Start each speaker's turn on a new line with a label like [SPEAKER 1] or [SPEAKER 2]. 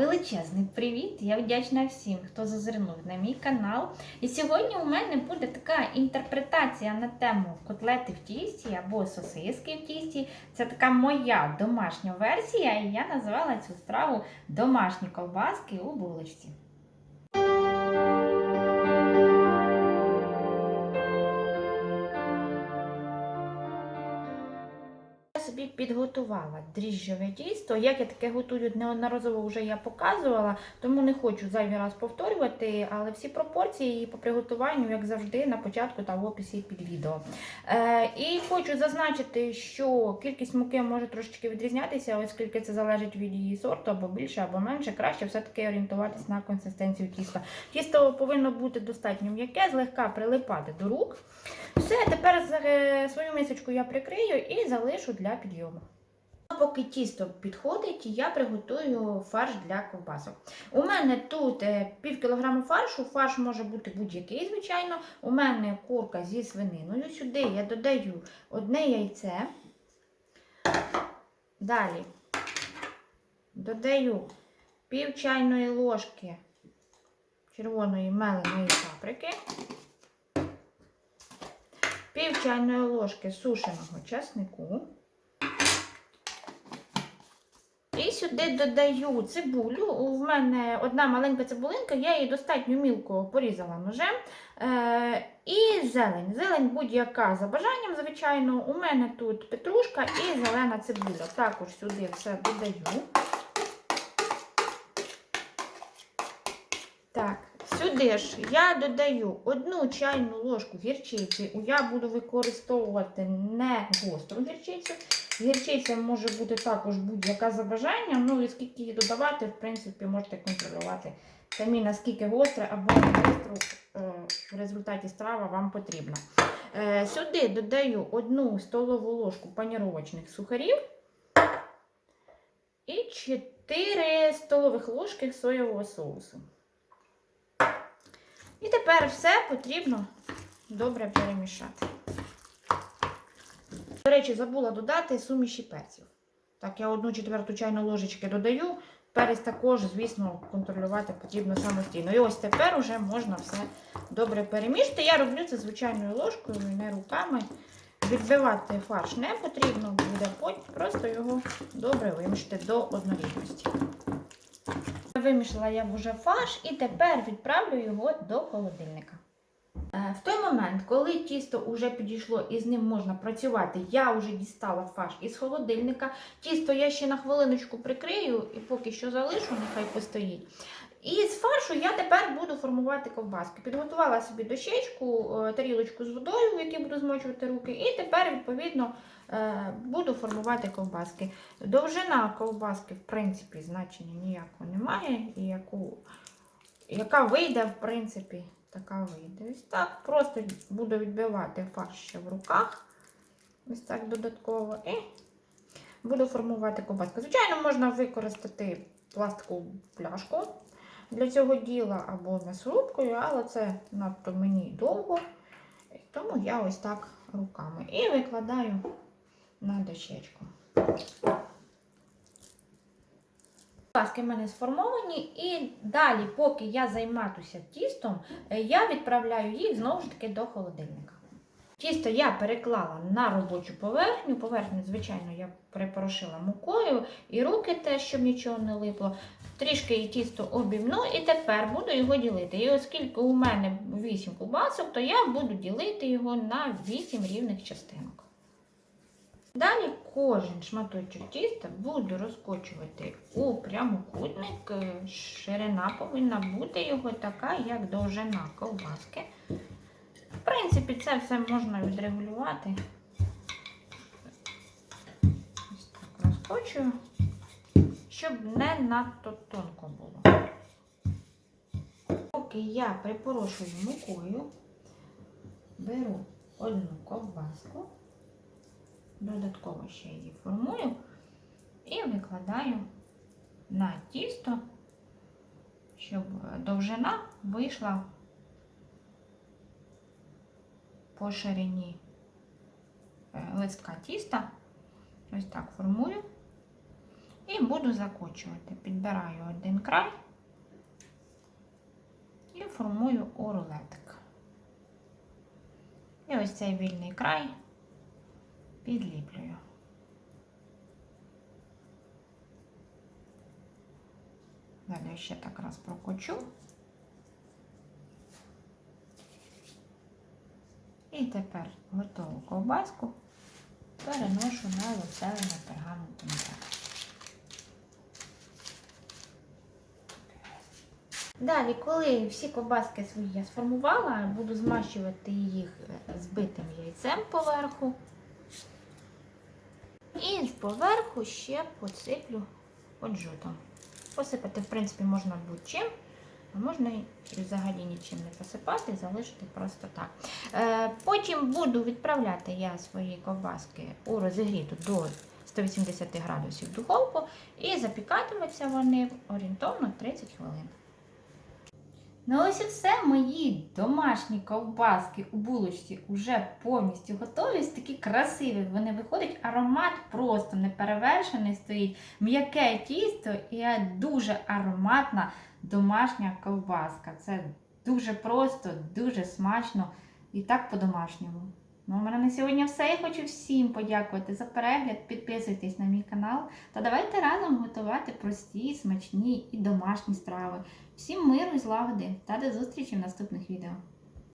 [SPEAKER 1] Величезний привіт! Я вдячна всім, хто зазирнув на мій канал. І сьогодні у мене буде така інтерпретація на тему котлети в тісті або сосиски в тісті. Це така моя домашня версія, і я назвала цю страву домашні ковбаски у булочці. Собі підготувала дріжджове тісто. Як я таке готую неодноразово вже я показувала, тому не хочу зайвий раз повторювати, але всі пропорції по приготуванню, як завжди, на початку та в описі під відео. Е, і хочу зазначити, що кількість муки може трошечки відрізнятися, оскільки це залежить від її сорту, або більше, або менше. Краще все-таки орієнтуватись на консистенцію тіста. Тісто повинно бути достатньо м'яке, злегка прилипати до рук. Все, тепер е, свою мисочку я прикрию і залишу для підйому. Поки тісто підходить, я приготую фарш для ковбасок. У мене тут е, пів кілограму фаршу, фарш може бути будь-який, звичайно. У мене курка зі свининою. Сюди я додаю одне яйце. Далі додаю пів чайної ложки червоної меленої паприки пів чайної ложки сушеного часнику. І сюди додаю цибулю. У мене одна маленька цибулинка, я її достатньо мілко порізала ножем. Е, і зелень. Зелень будь-яка за бажанням, звичайно. У мене тут петрушка і зелена цибуля. Також сюди все додаю. Так, Сюди ж я додаю одну чайну ложку гірчиці. Я буду використовувати не гостру гірчицю. Гірчиця може бути також будь-яка за бажанням. Ну і скільки її додавати, в принципі, можете контролювати самі, наскільки гостре або гостру е, в результаті страва вам потрібна. Е, сюди додаю одну столову ложку паніровочних сухарів і 4 столових ложки соєвого соусу. І тепер все потрібно добре перемішати. До речі, забула додати суміші перців. Так, я одну четверту чайну ложечки додаю. Перець також, звісно, контролювати потрібно самостійно. І ось тепер уже можна все добре перемішати. Я роблю це звичайною ложкою, не руками. Відбивати фарш не потрібно, буде просто його добре вимішати до однорідності. Вимішала я вже фарш і тепер відправлю його до холодильника. Момент, коли тісто вже підійшло і з ним можна працювати, я вже дістала фарш із холодильника. Тісто я ще на хвилиночку прикрию і поки що залишу, нехай постоїть. І з фаршу я тепер буду формувати ковбаски. Підготувала собі дощечку, е, тарілочку з водою, в якій буду змочувати руки, і тепер, відповідно, е, буду формувати ковбаски. Довжина ковбаски, в принципі, значення ніякого немає. І яку, яка вийде, в принципі, така вийде. Так. Просто буду відбивати фарш ще в руках. Ось так додатково. І буду формувати ковбаску. Звичайно, можна використати пластикову пляшку для цього діла або м'ясорубкою, але це надто мені довго. Тому я ось так руками. І викладаю на дощечку. Паски в мене сформовані, і далі, поки я займатуся тістом, е, я відправляю їх знову ж таки до холодильника. Тісто я переклала на робочу поверхню. Поверхню, звичайно, я припорошила мукою і руки теж, щоб нічого не липло. Трішки і тісто обімну, і тепер буду його ділити. І оскільки у мене 8 ковбасок, то я буду ділити його на 8 рівних частинок. Далі кожен шматочок тіста буду розкочувати у прямокутник. Ширина повинна бути його така, як довжина ковбаски. В принципі, це все можна відрегулювати. Ось так розкочую, щоб не надто тонко було. Поки я припорошую мукою, беру одну ковбаску, додатково ще її формую і викладаю на тісто, щоб довжина вийшла по ширині е, листка тіста. Ось так формую. І буду закочувати. Підбираю один край і формую у рулетик. І ось цей вільний край підліплюю. Далі ще так раз прокочу. І тепер готову ковбаску переношу на пергаментом м'ясо. Далі, коли всі ковбаски свої я сформувала, буду змащувати їх е, збитим яйцем поверху. І поверху ще посиплю кунжутом. Посипати, в принципі, можна будь-чим, а можна і взагалі нічим не посипати, залишити просто так. Е, потім буду відправляти я свої ковбаски у розігріту до 180 градусів духовку і запікатимуться вони орієнтовно 30 хвилин. Ну ось і все, мої домашні ковбаски у булочці вже повністю готові. Такі красиві вони виходять. Аромат просто неперевершений стоїть. М'яке тісто і дуже ароматна домашня ковбаска. Це дуже просто, дуже смачно і так по-домашньому. Ну, у мене на сьогодні все. Я хочу всім подякувати за перегляд. Підписуйтесь на мій канал та давайте разом готувати прості, смачні і домашні страви. Всім миру і злагоди та до зустрічі в наступних відео.